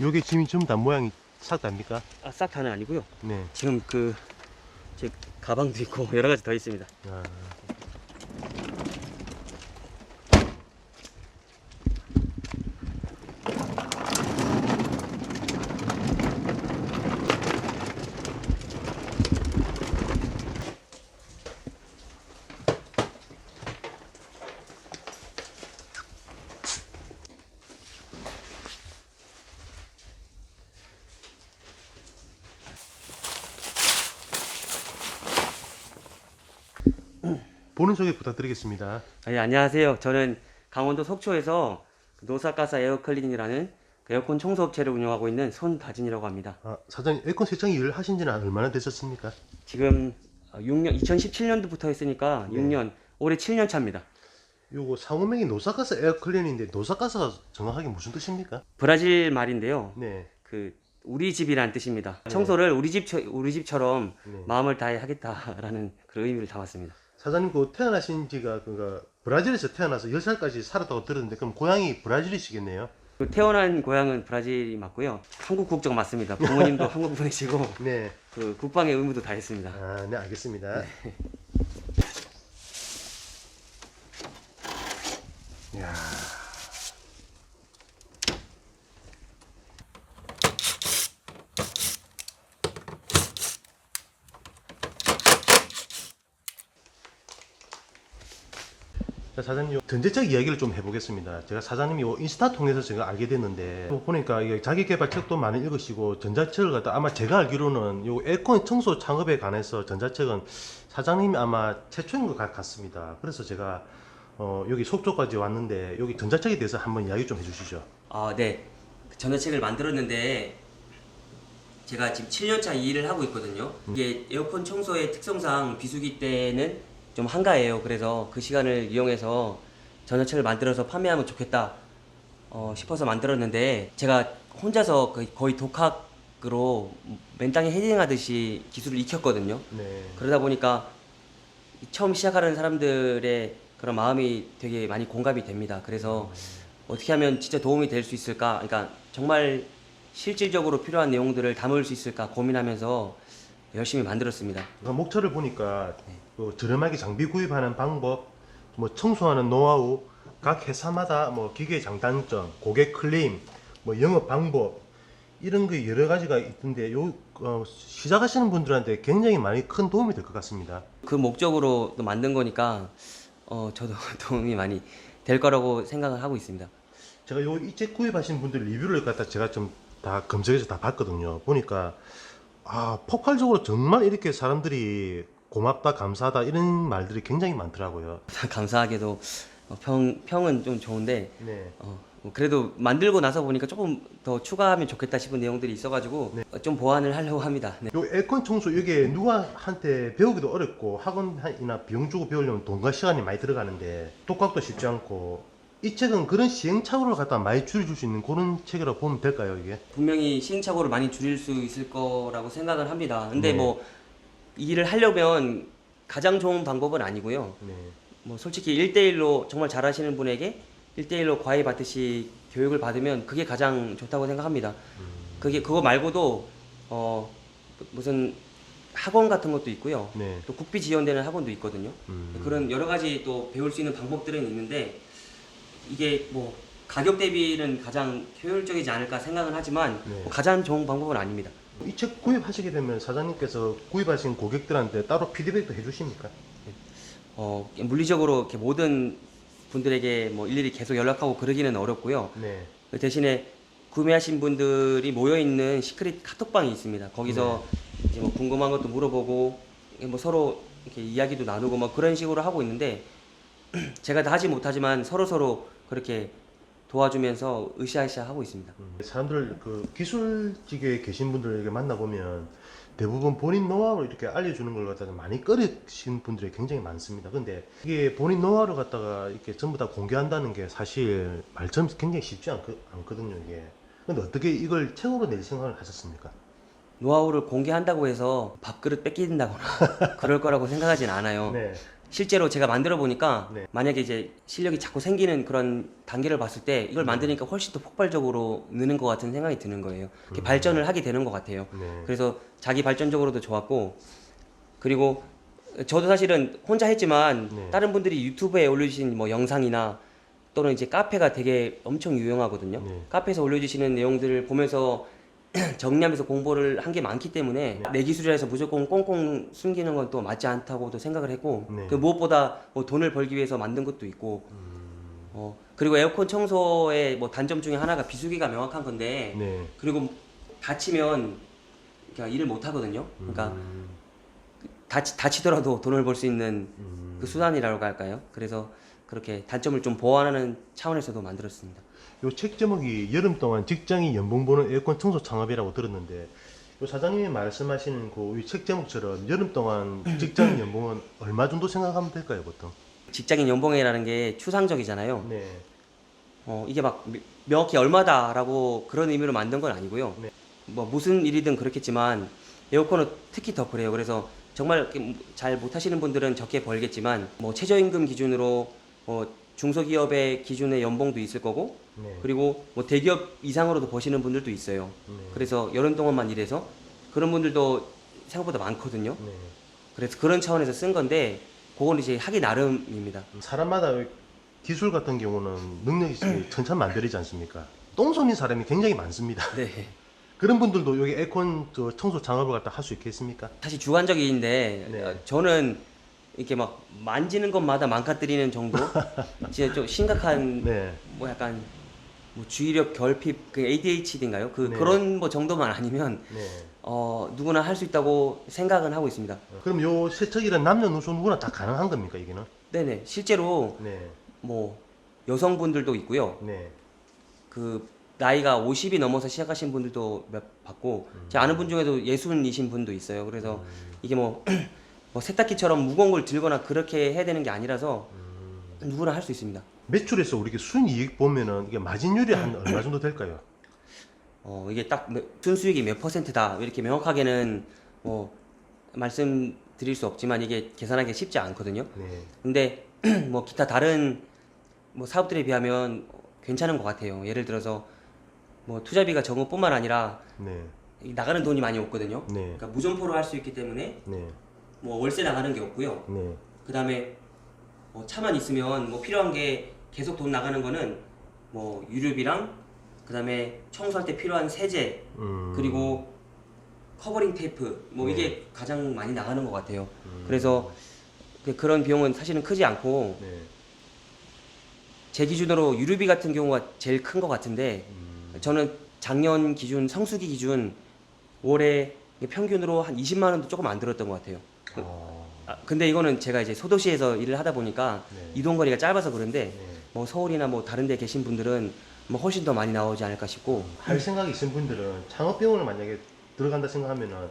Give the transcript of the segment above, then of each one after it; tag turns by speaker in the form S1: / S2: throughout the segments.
S1: 요게 지금 전부 다 모양이 싹 답니까?
S2: 아, 싹 다는 아니고요.
S1: 네.
S2: 지금 그 제 가방도 있고 여러 가지 더 있습니다.
S1: 아. 본인 소개 부탁드리겠습니다.
S2: 아, 예, 안녕하세요. 저는 강원도 속초에서 노사가사 에어클리닝이라는 그 에어컨 청소 업체를 운영하고 있는 손다진이라고 합니다.
S1: 아, 사장님 에어컨 세창 일을 하신 지는 얼마나 되셨습니까?
S2: 지금 6년 2017년도부터 했으니까
S1: 네.
S2: 6년 올해 7년 차입니다.
S1: 요거 상호명이 노사가사 에어클린인데 노사가사가 정확하게 무슨 뜻입니까?
S2: 브라질 말인데요.
S1: 네.
S2: 그 우리 집이란 뜻입니다.
S1: 네.
S2: 청소를 우리 집 우리 집처럼
S1: 네.
S2: 마음을 다해 하겠다라는 그런 의미를 담았습니다.
S1: 사장님 그 태어나신 지가 그가 브라질에서 태어나서 10살까지 살았다고 들었는데 그럼 고향이 브라질이시겠네요.
S2: 그 태어난 고향은 브라질이 맞고요. 한국 국적 맞습니다. 부모님도 한국 분이시고
S1: 네.
S2: 그 국방의 의무도 다 했습니다.
S1: 아, 네, 알겠습니다. 야. 사장님, 요 전제책 이야기를 좀 해보겠습니다. 제가 사장님이 요 인스타 통해서 제가 알게 됐는데, 또 보니까 자기개발 책도 많이 읽으시고, 전자책을 갖다 아마 제가 알기로는 요 에어컨 청소 창업에 관해서 전자책은 사장님이 아마 최초인 것 같- 같습니다. 그래서 제가 어, 여기 속초까지 왔는데, 여기 전자책에 대해서 한번 이야기 좀 해주시죠.
S2: 아, 네. 그 전자책을 만들었는데 제가 지금 7년차 이 일을 하고 있거든요. 이게 에어컨 청소의 특성상 비수기 때는 좀 한가해요. 그래서 그 시간을 이용해서 전자책을 만들어서 판매하면 좋겠다 어, 싶어서 만들었는데 제가 혼자서 거의, 거의 독학으로 맨땅에 헤딩하듯이 기술을 익혔거든요.
S1: 네.
S2: 그러다 보니까 처음 시작하는 사람들의 그런 마음이 되게 많이 공감이 됩니다. 그래서 어떻게 하면 진짜 도움이 될 수 있을까? 그러니까 정말 실질적으로 필요한 내용들을 담을 수 있을까 고민하면서 열심히 만들었습니다.
S1: 그 목차를 보니까 그 저렴하게 장비 구입하는 방법, 뭐 청소하는 노하우, 각 회사마다 뭐 기계 장단점, 고객 클레임, 뭐 영업 방법 이런 게 여러 가지가 있던데 요 어, 시작하시는 분들한테 굉장히 많이 큰 도움이 될 것 같습니다.
S2: 그 목적으로 또 만든 거니까 어, 저도 도움이 많이 될 거라고 생각을 하고 있습니다.
S1: 제가 요이책 구입하신 분들 리뷰를 갖다 제가 좀 다 검색해서 다 봤거든요. 보니까 아 폭발적으로 정말 이렇게 사람들이 고맙다 감사하다 이런 말들이 굉장히 많더라고요.
S2: 감사하게도 어, 평, 평은 좀 좋은데
S1: 네.
S2: 어, 뭐 그래도 만들고 나서 보니까 조금 더 추가하면 좋겠다 싶은 내용들이 있어가지고
S1: 네.
S2: 어, 좀 보완을 하려고 합니다. 네.
S1: 요 에어컨 청소 이게 누구한테 배우기도 어렵고 학원이나 비용 주고 배우려면 돈과 시간이 많이 들어가는데 똑각도 쉽지 않고 이 책은 그런 시행착오를 갖다 많이 줄여줄 수 있는 그런 책이라고 보면 될까요 이게?
S2: 분명히 시행착오를 많이 줄일 수 있을 거라고 생각을 합니다. 근데
S1: 네.
S2: 뭐이 일을 하려면 가장 좋은 방법은 아니고요.
S1: 네.
S2: 뭐 솔직히 1대1로 정말 잘하시는 분에게 1대1로 과외 받듯이 교육을 받으면 그게 가장 좋다고 생각합니다. 그게 그거 말고도 어 무슨 학원 같은 것도 있고요.
S1: 네.
S2: 또 국비 지원되는 학원도 있거든요.
S1: 음.
S2: 그런 여러 가지 또 배울 수 있는 방법들은 있는데 이게 뭐 가격 대비는 가장 효율적이지 않을까 생각은 하지만
S1: 네.
S2: 뭐 가장 좋은 방법은 아닙니다.
S1: 이 책 구입하시게 되면 사장님께서 구입하신 고객들한테 따로 피드백도 해주십니까?
S2: 어, 물리적으로 이렇게 모든 분들에게 뭐 일일이 계속 연락하고 그러기는 어렵고요.
S1: 네.
S2: 그 대신에 구매하신 분들이 모여 있는 시크릿 카톡방이 있습니다. 거기서 이제 뭐 궁금한 것도 물어보고 뭐 서로 이렇게 이야기도 나누고 뭐 그런 식으로 하고 있는데 제가 다 하지 못하지만 서로 서로 그렇게 도와주면서 으쌰으쌰 하고 있습니다.
S1: 음, 사람들 그 기술직에 계신 분들에게 만나보면 대부분 본인 노하우를 이렇게 알려주는 걸 갖다가 많이 꺼리신 분들이 굉장히 많습니다. 근데 이게 본인 노하우를 갖다가 이렇게 전부 다 공개한다는 게 사실 말처럼 굉장히 쉽지 않, 않거든요, 이게. 근데 어떻게 이걸 책으로 낼 생각을 하셨습니까?
S2: 노하우를 공개한다고 해서 밥그릇 뺏긴다거나 그럴 거라고 생각하진 않아요.
S1: 네.
S2: 실제로 제가 만들어 보니까
S1: 네.
S2: 만약에 이제 실력이 자꾸 생기는 그런 단계를 봤을 때 이걸 만드니까 훨씬 더 폭발적으로 느는 것 같은 생각이 드는 거예요. 이렇게 발전을 하게 되는 것 같아요.
S1: 네.
S2: 그래서 자기 발전적으로도 좋았고 그리고 저도 사실은 혼자 했지만
S1: 네.
S2: 다른 분들이 유튜브에 올려주신 뭐 영상이나 또는 이제 카페가 되게 엄청 유용하거든요.
S1: 네.
S2: 카페에서 올려주시는 내용들을 보면서 정리하면서 공부를 한 게 많기 때문에 내 기술이라 해서 무조건 꽁꽁 숨기는 건 또 맞지 않다고도 생각을 했고
S1: 네.
S2: 그 무엇보다 뭐 돈을 벌기 위해서 만든 것도 있고
S1: 음.
S2: 어 그리고 에어컨 청소의 뭐 단점 중에 하나가 비수기가 명확한 건데
S1: 네.
S2: 그리고 다치면 그러니까 일을 못 하거든요. 그러니까
S1: 음.
S2: 다치, 다치더라도 돈을 벌 수 있는
S1: 음.
S2: 그 수단이라고 할까요? 그래서 그렇게 단점을 좀 보완하는 차원에서도 만들었습니다.
S1: 요 책 제목이 여름 동안 직장인 연봉 보는 에어컨 청소 창업이라고 들었는데 요 사장님이 말씀하시는 그 책 제목처럼 여름 동안 직장인 연봉은 얼마 정도 생각하면 될까요, 보통?
S2: 직장인 연봉이라는 게 추상적이잖아요.
S1: 네.
S2: 어, 이게 막 미- 명확히 얼마다라고 그런 의미로 만든 건 아니고요.
S1: 네.
S2: 뭐 무슨 일이든 그렇겠지만 에어컨은 특히 더 그래요. 그래서 정말 이렇게 잘 못하시는 분들은 적게 벌겠지만 뭐 최저임금 기준으로 뭐 중소기업의 기준의 연봉도 있을 거고
S1: 네.
S2: 그리고 뭐 대기업 이상으로도 버시는 분들도 있어요.
S1: 네.
S2: 그래서 여름 동안만 일해서 그런 분들도 생각보다 많거든요.
S1: 네.
S2: 그래서 그런 차원에서 쓴 건데 그건 이제 하기 나름입니다.
S1: 사람마다 기술 같은 경우는 능력이 천차만별이지 않습니까? 똥손인 사람이 굉장히 많습니다.
S2: 네.
S1: 그런 분들도 여기 에어컨 저 청소 작업을 갖다 할 수 있겠습니까?
S2: 사실 주관적인데
S1: 네.
S2: 어, 저는 이렇게 막 만지는 것마다 망가뜨리는 정도 진짜 좀 심각한
S1: 네.
S2: 뭐 약간 뭐 주의력 결핍 그 ADHD인가요? 그
S1: 네.
S2: 그런 뭐 정도만 아니면
S1: 네.
S2: 어 누구나 할 수 있다고 생각은 하고 있습니다.
S1: 그럼 요 세척이란 남녀노소 누구나 다 가능한 겁니까, 이게는?
S2: 네네 실제로
S1: 네.
S2: 뭐 여성분들도 있고요.
S1: 네.
S2: 그 나이가 50이 넘어서 시작하신 분들도 몇 봤고
S1: 음.
S2: 제 아는 분 중에도 예순이신 분도 있어요. 그래서 이게 뭐, 뭐 세탁기처럼 무거운 걸 들거나 그렇게 해야 되는 게 아니라서
S1: 음.
S2: 누구나 할 수 있습니다.
S1: 매출에서 우리 순이익 보면은 이게 마진율이 한 얼마 정도 될까요?
S2: 어 이게 딱 몇- 순수익이 몇 퍼센트다 이렇게 명확하게는 뭐 말씀드릴 수 없지만 이게 계산하기 쉽지 않거든요.
S1: 네.
S2: 근데 뭐 기타 다른 뭐 사업들에 비하면 괜찮은 것 같아요. 예를 들어서 뭐 투자비가 적은 뿐만 아니라
S1: 네.
S2: 이 나가는 돈이 많이 없거든요.
S1: 네.
S2: 그러니까 무점포로 할 수 있기 때문에
S1: 네.
S2: 뭐 월세 나가는 게 없고요.
S1: 네.
S2: 그 다음에 뭐 차만 있으면 뭐 필요한 게 계속 돈 나가는 거는 뭐 유류비랑 그 다음에 청소할 때 필요한 세제
S1: 음.
S2: 그리고 커버링 테이프 뭐
S1: 네.
S2: 이게 가장 많이 나가는 것 같아요.
S1: 음.
S2: 그래서 그- 그런 비용은 사실은 크지 않고
S1: 네.
S2: 제 기준으로 유류비 같은 경우가 제일 큰 것 같은데
S1: 음.
S2: 저는 작년 기준 성수기 기준 올해 평균으로 한 20만 원도 조금 안 들었던 것 같아요.
S1: 어.
S2: 아, 근데 이거는 제가 이제 소도시에서 일을 하다 보니까
S1: 네.
S2: 이동 거리가 짧아서 그런데
S1: 네.
S2: 뭐 서울이나 뭐 다른 데 계신 분들은 뭐 훨씬 더 많이 나오지 않을까 싶고
S1: 할 생각이 있으신 분들은 창업 비용을 만약에 들어간다 생각하면은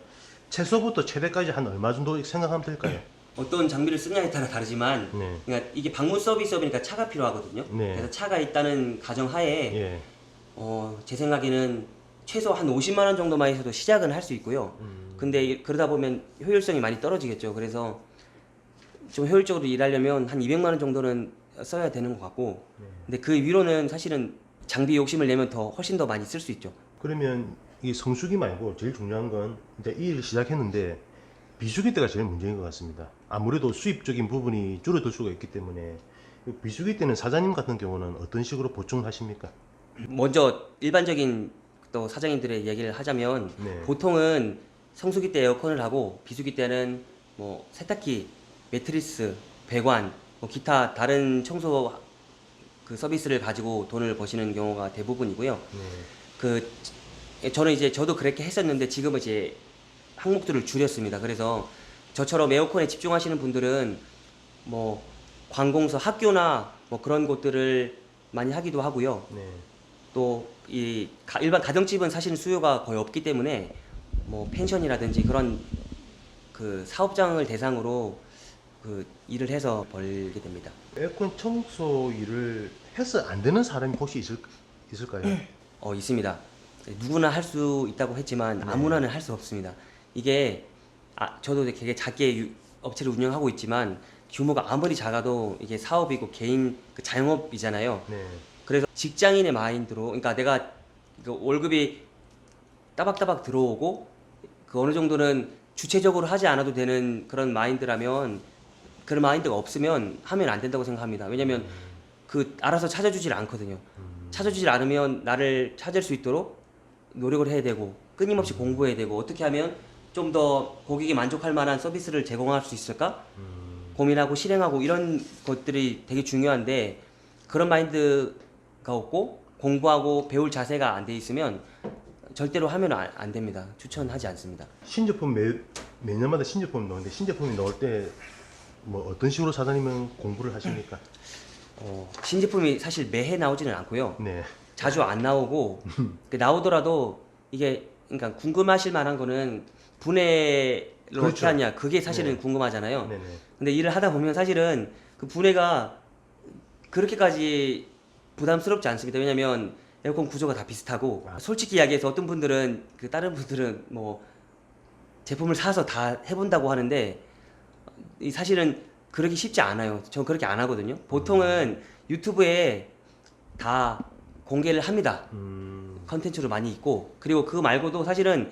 S1: 최소부터 최대까지 한 얼마 정도 생각하면 될까요?
S2: 어떤 장비를 쓰냐에 따라 다르지만
S1: 네.
S2: 그러니까 이게 방문 서비스업이니까 차가 필요하거든요.
S1: 네.
S2: 그래서 차가 있다는 가정하에
S1: 예.
S2: 어, 제 생각에는 최소 한 50만 원 정도만 해서도 시작은 할 수 있고요.
S1: 음.
S2: 근데 이- 그러다 보면 효율성이 많이 떨어지겠죠. 그래서 좀 효율적으로 일하려면 한 200만 원 정도는 써야 되는 것 같고
S1: 네.
S2: 근데 그 위로는 사실은 장비 욕심을 내면 더 훨씬 더 많이 쓸 수 있죠.
S1: 그러면 이 성수기 말고 제일 중요한 건 이제 이 일을 시작했는데 비수기 때가 제일 문제인 것 같습니다. 아무래도 수입적인 부분이 줄어들 수가 있기 때문에 이 비수기 때는 사장님 같은 경우는 어떤 식으로 보충을 하십니까?
S2: 먼저 일반적인 또 사장님들의 얘기를 하자면
S1: 네.
S2: 보통은 성수기 때 에어컨을 하고 비수기 때는 뭐 세탁기, 매트리스, 배관, 뭐 기타 다른 청소 그 서비스를 가지고 돈을 버시는 경우가 대부분이고요.
S1: 네.
S2: 그 저는 이제 저도 그렇게 했었는데 지금은 이제 항목들을 줄였습니다. 그래서 저처럼 에어컨에 집중하시는 분들은 뭐 관공서 학교나 뭐 그런 곳들을 많이 하기도 하고요.
S1: 네.
S2: 또 이 일반 가정집은 사실은 수요가 거의 없기 때문에 뭐 펜션이라든지 그런 그 사업장을 대상으로 그 일을 해서 벌게 됩니다.
S1: 에어컨 청소 일을 해서 안 되는 사람이 혹시 있을, 있을까요?
S2: 어 있습니다. 누구나 할 수 있다고 했지만
S1: 네.
S2: 아무나는 할 수 없습니다. 이게 아 저도 되게 작게 유- 업체를 운영하고 있지만 규모가 아무리 작아도 이게 사업이고 개인 그 자영업이잖아요.
S1: 네.
S2: 그래서 직장인의 마인드로 그러니까 내가 그 월급이 따박따박 들어오고 그 어느 정도는 주체적으로 하지 않아도 되는 그런 마인드라면 그런 마인드가 없으면 하면 안 된다고 생각합니다. 왜냐면 그 알아서 찾아주질 않거든요. 찾아주질 않으면 나를 찾을 수 있도록 노력을 해야 되고 끊임없이 공부해야 되고 어떻게 하면 좀 더 고객이 만족할 만한 서비스를 제공할 수 있을까 고민하고 실행하고 이런 것들이 되게 중요한데 그런 마인드가 없고 공부하고 배울 자세가 안 돼 있으면 절대로 하면 안, 안 됩니다. 추천하지 않습니다.
S1: 신제품 매 매년마다 신제품 나오는데 신제품이 나올 때뭐 어떤 식으로 사장님은 공부를 하십니까?
S2: 어, 신제품이 사실 매해 나오지는 않고요.
S1: 네.
S2: 자주 안 나오고 그 나오더라도 이게 그러니까 궁금하실 만한 거는 분해를 어떻게
S1: 그렇죠.
S2: 하냐 그게 사실은
S1: 네.
S2: 궁금하잖아요.
S1: 네네.
S2: 근데 일을 하다 보면 사실은 그 분해가 그렇게까지 부담스럽지 않습니다. 왜냐면 에어컨 구조가 다 비슷하고
S1: 아.
S2: 솔직히 이야기해서 어떤 분들은 그 다른 분들은 뭐 제품을 사서 다 해본다고 하는데 이 사실은 그러기 쉽지 않아요. 전 그렇게 안 하거든요. 보통은 유튜브에 다 공개를 합니다.
S1: 음.
S2: 컨텐츠로 많이 있고 그리고 그거 말고도 사실은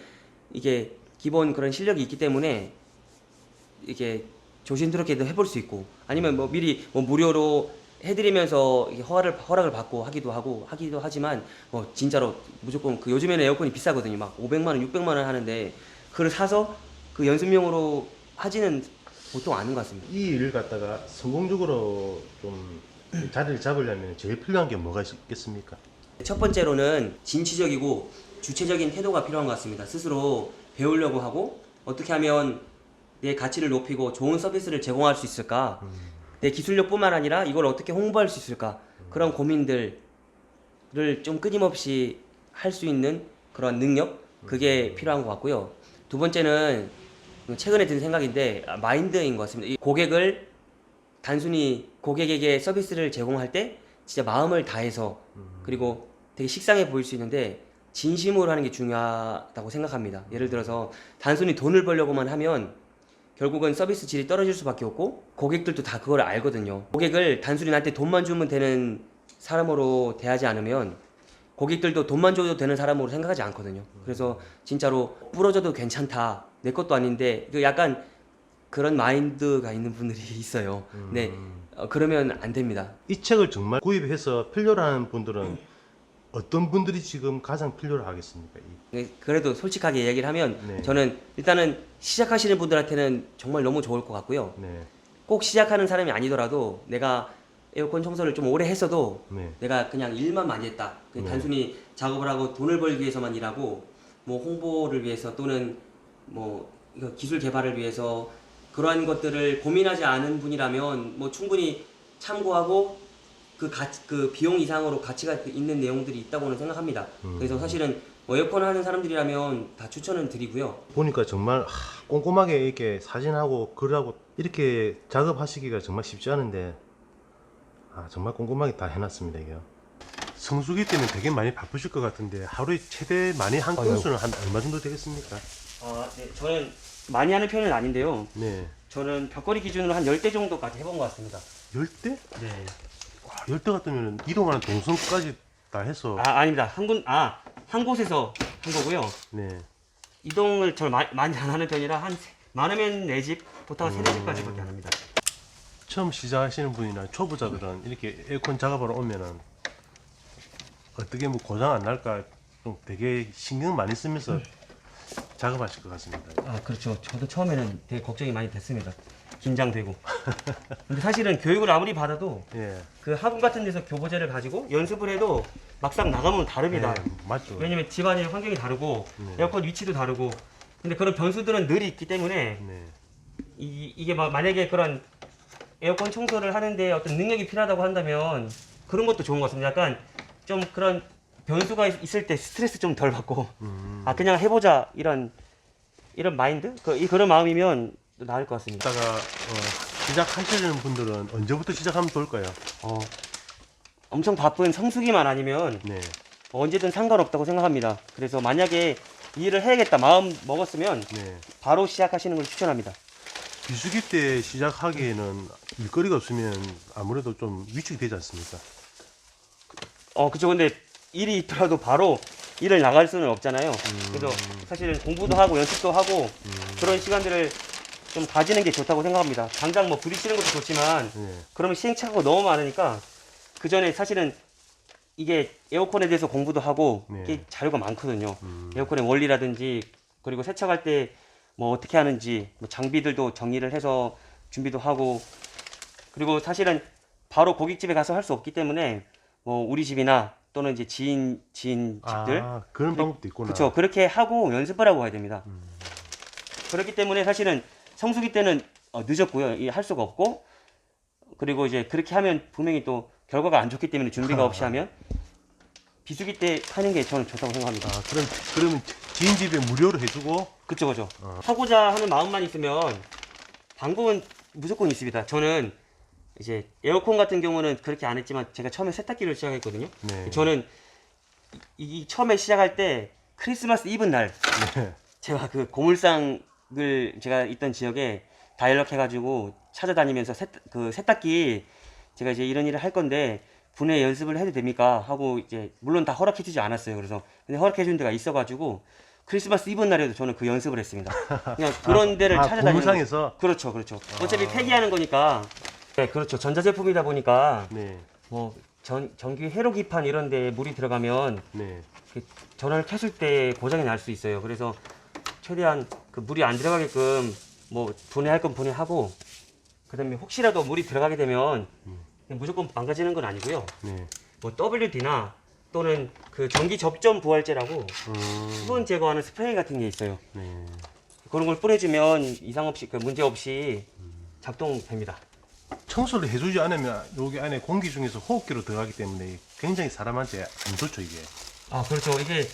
S2: 이게 기본 그런 실력이 있기 때문에 이게 조심스럽게도 해볼 수 있고 아니면 뭐 미리 뭐 무료로 해드리면서 허락을 허락을 받고 하기도 하고 하기도 하지만 뭐 진짜로 무조건 그 요즘에는 에어컨이 비싸거든요 막 500만 원 600만 원 하는데 그걸 사서 그 연습용으로 하지는 보통 않은 것 같습니다.
S1: 이 일을 갖다가 성공적으로 좀 자리를 잡으려면 제일 필요한 게 뭐가 있겠습니까?
S2: 첫 번째로는 진취적이고 주체적인 태도가 필요한 것 같습니다. 스스로 배우려고 하고 어떻게 하면 내 가치를 높이고 좋은 서비스를 제공할 수 있을까? 내 기술력뿐만 아니라 이걸 어떻게 홍보할 수 있을까? 그런 고민들을 좀 끊임없이 할 수 있는 그런 능력 그게 필요한 것 같고요. 두 번째는 최근에 든 생각인데 아, 마인드인 것 같습니다. 이 고객을 단순히 고객에게 서비스를 제공할 때 진짜 마음을 다해서 그리고 되게 식상해 보일 수 있는데 진심으로 하는 게 중요하다고 생각합니다. 예를 들어서 단순히 돈을 벌려고만 하면 결국은 서비스 질이 떨어질 수밖에 없고 고객들도 다 그걸 알거든요. 고객을 단순히 나한테 돈만 주면 되는 사람으로 대하지 않으면 고객들도 돈만 줘도 되는 사람으로 생각하지 않거든요. 그래서 진짜로 부러져도 괜찮다. 내 것도 아닌데 그 약간 그런 마인드가 있는 분들이 있어요. 네, 어, 그러면 안 됩니다.
S1: 이 책을 정말 구입해서 필요로 하는 분들은 어떤 분들이 지금 가장 필요로 하겠습니까? 이-
S2: 네, 그래도 솔직하게 이야기를 하면
S1: 네.
S2: 저는 일단은 시작하시는 분들한테는 정말 너무 좋을 것 같고요.
S1: 네.
S2: 꼭 시작하는 사람이 아니더라도 내가 에어컨 청소를 좀 오래 했어도
S1: 네.
S2: 내가 그냥 일만 많이 했다. 그냥
S1: 네.
S2: 단순히 작업을 하고 돈을 벌기 위해서만 일하고 뭐 홍보를 위해서 또는 뭐 이거 기술 개발을 위해서 그러한 것들을 고민하지 않은 분이라면 뭐 충분히 참고하고 그 가치, 그 비용 이상으로 가치가 있는 내용들이 있다고는 생각합니다.
S1: 음.
S2: 그래서 사실은 뭐 에어컨 하는 사람들이라면 다 추천은 드리고요.
S1: 보니까 정말 하, 꼼꼼하게 이렇게 사진하고 글하고 이렇게 작업하시기가 정말 쉽지 않은데 아, 정말 꼼꼼하게 다 해놨습니다 이게요. 성수기 때는 되게 많이 바쁘실 것 같은데 하루에 최대 많이 한. 건수는 한 얼마 정도 되겠습니까?
S2: 아, 네, 저는 많이 하는 편은 아닌데요.
S1: 네.
S2: 저는 벽걸이 기준으로 한 10대 정도까지 해본 것 같습니다.
S1: 열대?
S2: 네.
S1: 와, 열대 같으면 이동하는 동선까지 다 해서
S2: 아, 아닙니다. 한 곳, 아, 한 곳에서 한 거고요.
S1: 네.
S2: 이동을 저 마, 많이 안 하는 편이라 한 세- 많으면 네 집, 보통 세네 집까지밖에 안 합니다.
S1: 처음 시작하시는 분이나 초보자들은 이렇게 에어컨 작업하러 오면은 어떻게 뭐 고장 안 날까 좀 되게 신경 많이 쓰면서 작업하실 것 같습니다.
S2: 아, 그렇죠. 저도 처음에는 되게 걱정이 많이 됐습니다. 긴장되고. 근데 사실은 교육을 아무리 받아도
S1: 예.
S2: 그 학원 같은 데서 교보제를 가지고 연습을 해도 막상 나가면 다릅니다.
S1: 네, 맞죠.
S2: 왜냐면 집안의 환경이 다르고
S1: 네.
S2: 에어컨 위치도 다르고 근데 그런 변수들은 늘 있기 때문에
S1: 네.
S2: 이, 이게 막 만약에 그런 에어컨 청소를 하는데 어떤 능력이 필요하다고 한다면 그런 것도 좋은 것 같습니다. 약간 좀 그런 변수가 있- 있을 때 스트레스 좀 덜 받고
S1: 음.
S2: 아 그냥 해보자 이런 이런 마인드 그, 이 그런 마음이면 나을 것 같습니다.
S1: 이따가 어, 시작하시는 분들은 언제부터 시작하면 좋을까요?
S2: 어, 엄청 바쁜 성수기만 아니면
S1: 네.
S2: 언제든 상관없다고 생각합니다. 그래서 만약에 이 일을 해야겠다 마음 먹었으면
S1: 네.
S2: 바로 시작하시는 걸 추천합니다.
S1: 비수기 때 시작하기에는 일거리가 없으면 아무래도 좀 위축이 되지 않습니까?
S2: 어, 그쵸. 근데 일이 있더라도 바로 일을 나갈 수는 없잖아요. 그래서 사실은 공부도 하고 연습도 하고 그런 시간들을 좀 가지는 게 좋다고 생각합니다. 당장 뭐 부딪히는 것도 좋지만
S1: 네.
S2: 그러면 시행착오가 너무 많으니까 그 전에 사실은 이게 에어컨에 대해서 공부도 하고
S1: 네.
S2: 이게 자료가 많거든요.
S1: 음.
S2: 에어컨의 원리라든지 그리고 세척할 때 뭐 어떻게 하는지 뭐 장비들도 정리를 해서 준비도 하고 그리고 사실은 바로 고깃집에 가서 할 수 없기 때문에 뭐 우리 집이나 또는 이제 지인 지인 집들
S1: 아, 그런 방법도 있구나.
S2: 그렇죠 그렇게 하고 연습을 하고 가야 됩니다. 그렇기 때문에 사실은 성수기 때는 어, 늦었고요 이 할 수가 없고 그리고 이제 그렇게 하면 분명히 또 결과가 안 좋기 때문에 준비가 없이 하면 비수기 때 하는 게 저는 좋다고 생각합니다.
S1: 아, 그럼 그러면 지인 집에 무료로 해주고
S2: 그쵸 그쵸
S1: 어.
S2: 하고자 하는 마음만 있으면 방법은 무조건 있습니다 저는 이제 에어컨 같은 경우는 그렇게 안 했지만 제가 처음에 세탁기를 시작했거든요
S1: 네.
S2: 저는 이, 이 처음에 시작할 때 크리스마스 이브 날
S1: 네.
S2: 제가 그 고물상 을 제가 있던 지역에 다 연락해가지고 찾아다니면서 세, 그 세탁기 제가 이제 이런 일을 할 건데 분해 연습을 해도 됩니까? 하고 이제 물론 다 허락해주지 않았어요. 그래서 근데 허락해준 데가 있어가지고 크리스마스 이브 날에도 저는 그 연습을 했습니다. 그냥 그런 데를
S1: 아,
S2: 찾아다니는
S1: 고물상에서?
S2: 그렇죠 그렇죠. 어차피 폐기하는 거니까. 네 그렇죠. 전자제품이다 보니까
S1: 네,
S2: 뭐 전, 전기 회로 기판 이런 데 물이 들어가면
S1: 네.
S2: 그 전원을 켰을 때 고장이 날 수 있어요. 그래서 최대한 그 물이 안 들어가게끔 뭐 분해할 건 분해하고 그다음에 혹시라도 물이 들어가게 되면 무조건 망가지는 건 아니고요.
S1: 네.
S2: 뭐 WD나 또는 그 전기 접점 부활제라고
S1: 음,
S2: 수분 제거하는 스프레이 같은 게 있어요.
S1: 네.
S2: 그런 걸 뿌려주면 이상 없이 그 문제 없이 작동됩니다.
S1: 청소를 해주지 않으면 여기 안에 공기 중에서 호흡기로 들어가기 때문에 굉장히 사람한테 안 좋죠 이게.
S2: 아 그렇죠. 이게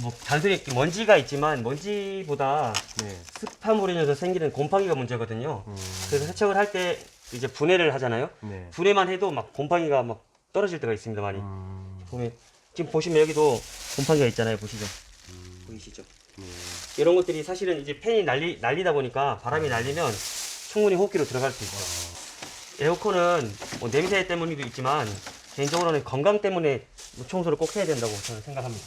S2: 뭐 단순히 먼지가 있지만 먼지보다
S1: 네.
S2: 습한 인해서 생기는 곰팡이가 문제거든요.
S1: 음,
S2: 그래서 세척을 할 때 이제 분해를 하잖아요.
S1: 네.
S2: 분해만 해도 막 곰팡이가 막 떨어질 때가 있습니다 많이.
S1: 음,
S2: 보면 지금 보시면 여기도 곰팡이가 있잖아요 보시죠. 보이시죠?
S1: 네.
S2: 이런 것들이 사실은 이제 팬이 날리 날리다 보니까 바람이 날리면 충분히 호흡기로 들어갈 수 있어요. 에어컨은 뭐 냄새 때문에도 있지만 개인적으로는 건강 때문에 뭐 청소를 꼭 해야 된다고 저는 생각합니다.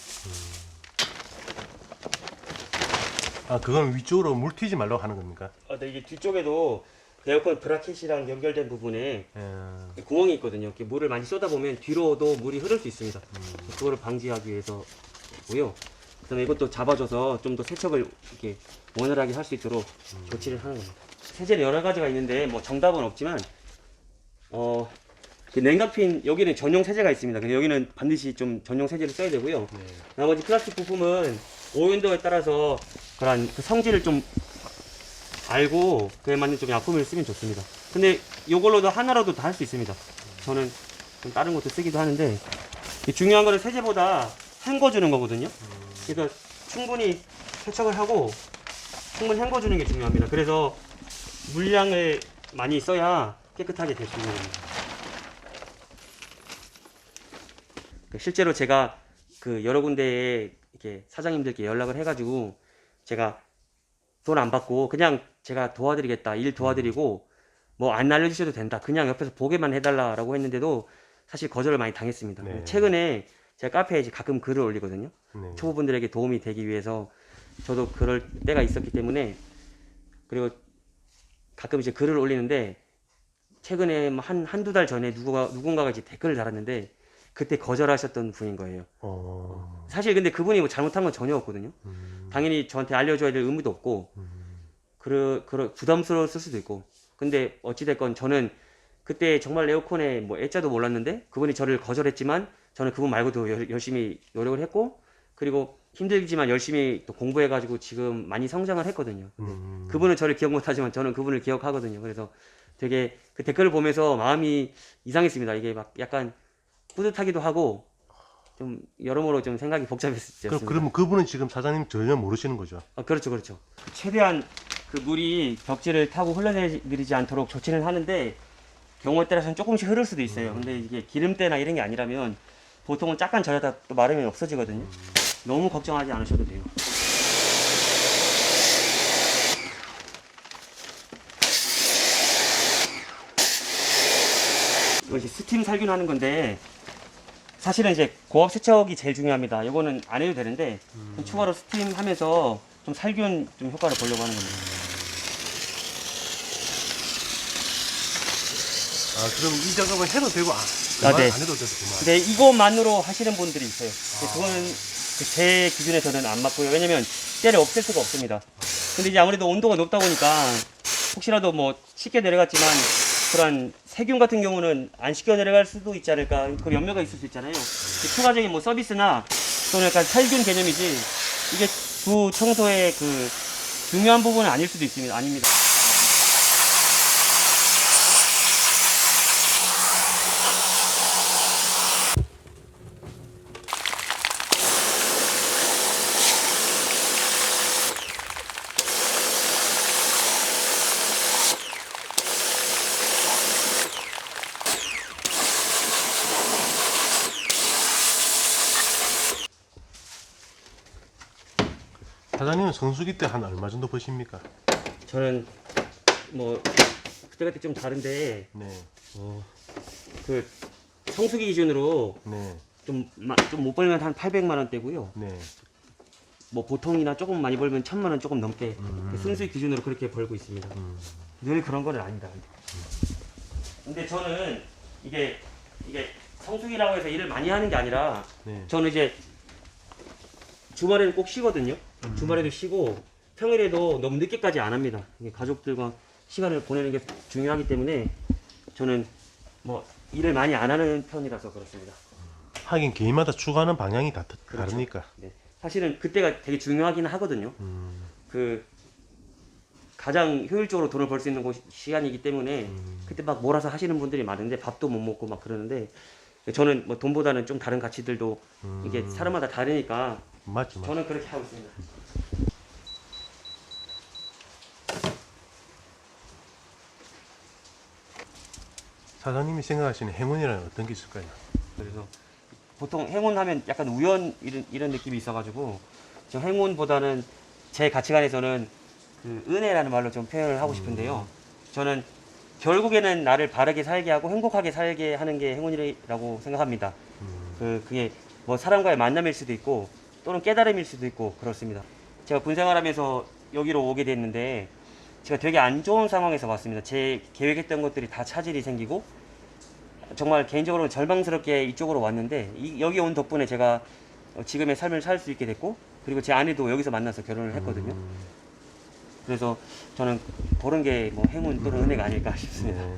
S1: 아 그건 위쪽으로 물 튀지 말라고 하는 겁니까?
S2: 아, 네, 이게 뒤쪽에도 에어컨 브라켓이랑 연결된 부분에
S1: 예.
S2: 구멍이 있거든요. 이렇게 물을 많이 쏟아 보면 뒤로도 물이 흐를 수 있습니다. 그거를 방지하기 위해서고요. 그다음에 이것도 잡아줘서 좀 더 세척을 이렇게 원활하게 할 수 있도록 조치를 하는 겁니다. 세제는 여러 가지가 있는데 뭐 정답은 없지만 어. 그 냉각핀 여기는 전용 세제가 있습니다. 근데 여기는 반드시 좀 전용 세제를 써야 되고요.
S1: 네.
S2: 나머지 플라스틱 부품은 오염도에 따라서 그런 그 성질을 좀 알고 그에 맞는 좀 약품을 쓰면 좋습니다. 근데 이걸로도 하나라도 다 할 수 있습니다. 저는 좀 다른 것도 쓰기도 하는데 이 중요한 거는 세제보다 헹궈주는 거거든요. 그래서 충분히 세척을 하고 충분히 헹궈주는 게 중요합니다. 그래서 물량을 많이 써야 깨끗하게 될 수 있는 겁니다. 그 실제로 제가 그 여러 군데에 이렇게 사장님들께 연락을 해가지고 제가 돈 안 받고 그냥 제가 도와드리겠다 일 도와드리고 뭐 안 알려주셔도 된다 그냥 옆에서 보게만 해달라라고 했는데도 사실 거절을 많이 당했습니다.
S1: 네.
S2: 최근에 제가 카페에 이제 가끔 글을 올리거든요.
S1: 네.
S2: 초보분들에게 도움이 되기 위해서 저도 그럴 때가 있었기 때문에 그리고 가끔 이제 글을 올리는데 최근에 뭐한 한두 달 전에 누구가 누군가가 이제 댓글을 달았는데 그때 거절하셨던 분인 거예요.
S1: 어.
S2: 사실 근데 그분이 뭐 잘못한 건 전혀 없거든요.
S1: 음,
S2: 당연히 저한테 알려줘야 될 의무도 없고
S1: 음,
S2: 그러 그러 부담스러웠을 수도 있고 근데 어찌 됐건 저는 그때 정말 에어컨에 뭐 애자도 몰랐는데 그분이 저를 거절했지만 저는 그분 말고도 열- 열심히 노력을 했고 그리고 힘들지만 열심히 또 공부해가지고 지금 많이 성장을 했거든요.
S1: 음.
S2: 그분은 저를 기억 못하지만 저는 그분을 기억하거든요. 그래서 되게 그 댓글을 보면서 마음이 이상했습니다. 이게 막 약간 뿌듯하기도 하고 좀 여러모로 좀 생각이 복잡했었습니다.
S1: 그럼 그러면 그분은 지금 사장님 전혀 모르시는 거죠?
S2: 아, 그렇죠, 그렇죠. 최대한 그 물이 벽지를 타고 흘러내리지 않도록 조치는 하는데 경우에 따라서는 조금씩 흐를 수도 있어요. 근데 이게 기름때나 이런 게 아니라면 보통은 약간 젖었다 또 마르면 없어지거든요. 너무 걱정하지 않으셔도 돼요. 이거 이제 스팀 살균하는 건데 사실은 이제 고압 세척이 제일 중요합니다. 이거는 안 해도 되는데 좀 추가로 스팀 하면서 좀 살균 좀 효과를 보려고 하는 겁니다.
S1: 아 그럼 이 작업은 해도 되고 아,
S2: 아, 네.
S1: 안 해도 되고 그만.
S2: 근데 이것만으로 하시는 분들이 있어요. 근데 그거는 그제 기준에서는 안 맞고요. 왜냐면 때를 없앨 수가 없습니다. 근데 이제 아무래도 온도가 높다 보니까 혹시라도 뭐 쉽게 내려갔지만 그런 세균 같은 경우는 안 쉽게 내려갈 수도 있지 않을까 그런 염려가 있을 수 있잖아요. 그 추가적인 뭐 서비스나 또는 약간 살균 개념이지 이게 부 청소의 그 중요한 부분은 아닐 수도 있습니다. 아닙니다.
S1: 성수기 때 한 얼마 정도 버십니까?
S2: 저는 뭐 그때 그때 좀 다른데
S1: 네,
S2: 그 성수기 기준으로
S1: 네,
S2: 좀좀못 벌면 한 800만 원대고요.
S1: 네.
S2: 뭐 보통이나 조금 많이 벌면 천만 원 조금 넘게
S1: 음.
S2: 그 순수익 기준으로 그렇게 벌고 있습니다.
S1: 음.
S2: 늘 그런 건 아니다. 근데 저는 이게 이게 성수기라고 해서 일을 많이 하는 게 아니라
S1: 네.
S2: 저는 이제 주말에는 꼭 쉬거든요.
S1: 음.
S2: 주말에도 쉬고 평일에도 너무 늦게까지 안 합니다. 이게 가족들과 시간을 보내는 게 중요하기 때문에 저는 뭐 일을 많이 안 하는 편이라서 그렇습니다.
S1: 하긴 개인마다 추구하는 방향이 다 다-
S2: 그렇죠.
S1: 다르니까.
S2: 네. 사실은 그때가 되게 중요하긴 하거든요.
S1: 음,
S2: 그 가장 효율적으로 돈을 벌 수 있는 곳 시간이기 때문에
S1: 음.
S2: 그때 막 몰아서 하시는 분들이 많은데 밥도 못 먹고 막 그러는데 저는 뭐 돈보다는 좀 다른 가치들도
S1: 음.
S2: 이게 사람마다 다르니까
S1: 맞지, 맞지.
S2: 저는 그렇게 하고 있습니다.
S1: 사장님이 생각하시는 행운이라는 어떤 게 있을까요?
S2: 그래서 보통 행운하면 약간 우연 이런, 이런 느낌이 있어가지고 저 행운보다는 제 가치관에서는 그 은혜라는 말로 좀 표현을 하고 싶은데요. 저는 결국에는 나를 바르게 살게 하고 행복하게 살게 하는 게 행운이라고 생각합니다.
S1: 음,
S2: 그 그게 뭐 사람과의 만남일 수도 있고 또는 깨달음일 수도 있고 그렇습니다. 제가 군 생활 하면서 여기로 오게 됐는데 제가 되게 안 좋은 상황에서 왔습니다. 제 계획했던 것들이 다 차질이 생기고 정말 개인적으로 절망스럽게 이쪽으로 왔는데 이- 여기 온 덕분에 제가 어, 지금의 삶을 살 수 있게 됐고 그리고 제 아내도 여기서 만나서 결혼을 했거든요.
S1: 음,
S2: 그래서 저는 그런 게 뭐 행운 또는 은혜가 아닐까 싶습니다.
S1: 네.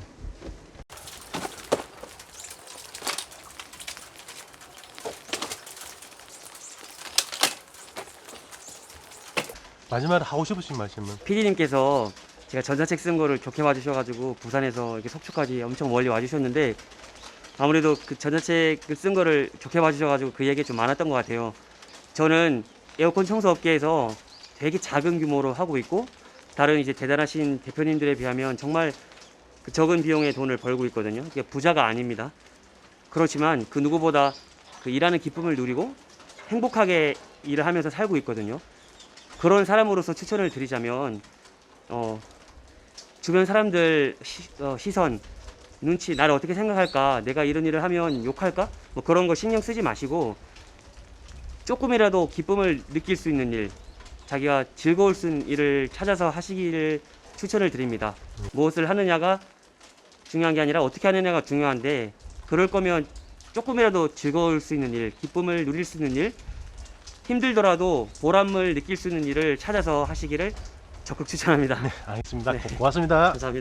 S1: 마지막으로 하고 싶으신 말씀은?
S2: PD님께서 제가 전자책 쓴 거를 좋게 봐주셔가지고 부산에서 이렇게 속초까지 엄청 멀리 와주셨는데 아무래도 그 전자책을 쓴 거를 좋게 봐주셔가지고 그 얘기 좀 많았던 것 같아요. 저는 에어컨 청소 업계에서 되게 작은 규모로 하고 있고 다른 이제 대단하신 대표님들에 비하면 정말 그 적은 비용에 돈을 벌고 있거든요. 이게 부자가 아닙니다. 그렇지만 그 누구보다 그 일하는 기쁨을 누리고 행복하게 일을 하면서 살고 있거든요. 그런 사람으로서 추천을 드리자면 어, 주변 사람들 시, 어, 시선 눈치 나를 어떻게 생각할까? 내가 이런 일을 하면 욕할까? 뭐 그런 거 신경 쓰지 마시고 조금이라도 기쁨을 느낄 수 있는 일 자기가 즐거울 수 있는 일을 찾아서 하시기를 추천을 드립니다. 무엇을 하느냐가 중요한 게 아니라 어떻게 하느냐가 중요한데 그럴 거면 조금이라도 즐거울 수 있는 일 기쁨을 누릴 수 있는 일 힘들더라도 보람을 느낄 수 있는 일을 찾아서 하시기를 적극 추천합니다.
S1: 알겠습니다.
S2: 네.
S1: 고맙습니다.
S2: 감사합니다.